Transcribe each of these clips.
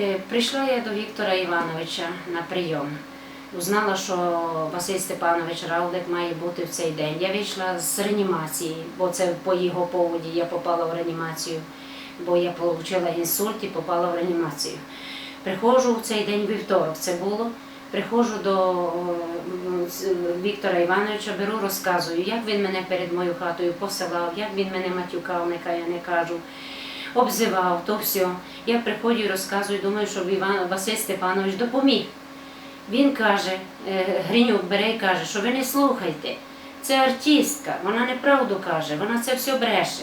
Е, Прийшла я до Віктора Івановича на прийом. Узнала, що Василь Степанович Равлик має бути в цей день. Я вийшла з реанімації, бо це по його поводі я попала в реанімацію, бо я отримала інсульт і попала в реанімацію. Приходжу в цей день вівторок, це було. Приходжу до Віктора Івановича, беру, розказую, як він мене перед моєю хатою посилав, як він мене матюкав, я не кажу обзивав, то все. Я приходжу і розказую, думаю, щоб Іван Василь Степанович допоміг. Він каже, е, Гринюк бере і каже, що ви не слухайте. Це артистка, вона неправду каже, вона це все бреше.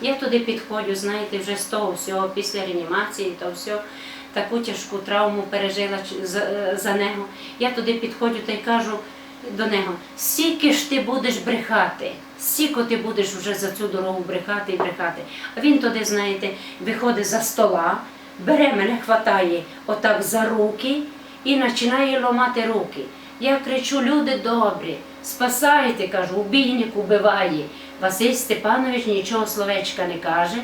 Я туди підходжу, знаєте, вже з того всього, після реанімації, то все, таку тяжку травму пережила за, е, за нього. Я туди підходжу та й кажу до нього, скільки ж ти будеш брехати, скільки ти будеш вже за цю дорогу брехати і брехати. А він туди, знаєте, виходить за стола, бере мене, хватає отак за руки і починає ломати руки. Я кричу, люди добрі, спасайте, кажу, убійник убиває. Василь Степанович нічого словечка не каже,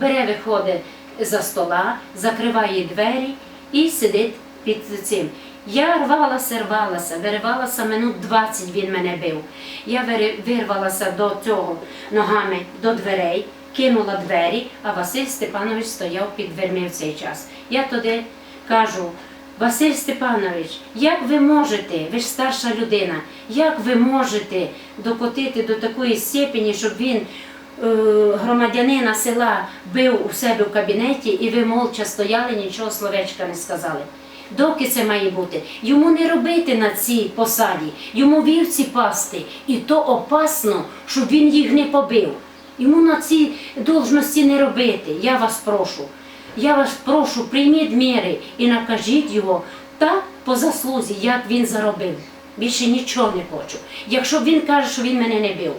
бере, виходить за стола, закриває двері і сидить під цим. Я рвалася, рвалася, виривалася минут 20 він мене бив. Я вирвалася до цього ногами до дверей, кинула двері, а Василь Степанович стояв під дверми в цей час. Я туди кажу, Василь Степанович, як ви можете, ви ж старша людина, як ви можете докотити до такої степені, щоб він е, громадянина села бив у себе в кабінеті і ви молча стояли, нічого словечка не сказали. Доки це має бути? Йому не робити на цій посаді, йому вівці пасти, і то опасно, щоб він їх не побив. Йому на цій должності не робити. Я вас прошу. Я вас прошу, прийміть міри і накажіть його так по заслузі, як він заробив. Більше нічого не хочу. Якщо він каже, що він мене не бив,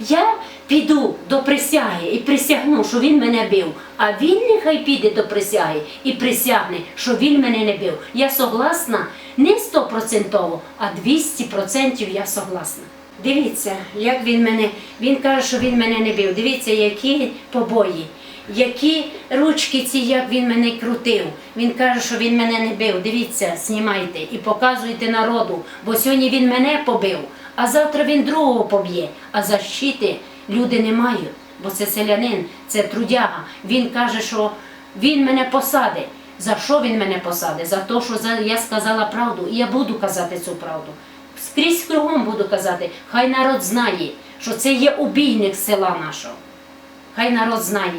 я піду до присяги і присягну, що він мене бив. А він нехай піде до присяги і присягне, що він мене не бив. Я согласна не стопроцентово, а 200% я согласна. Дивіться, як він мене, він каже, що він мене не бив. Дивіться, які побої, які ручки ці, як він мене крутив. Він каже, що він мене не бив. Дивіться, знімайте і показуйте народу, бо сьогодні він мене побив, а завтра він другого поб'є. А защити люди не мають, бо це селянин, це трудяга. Він каже, що він мене посадить. За що він мене посадить? За те, що я сказала правду, і я буду казати цю правду. Скрізь кругом буду казати, хай народ знає, що це є убійник села нашого. Хай народ знає.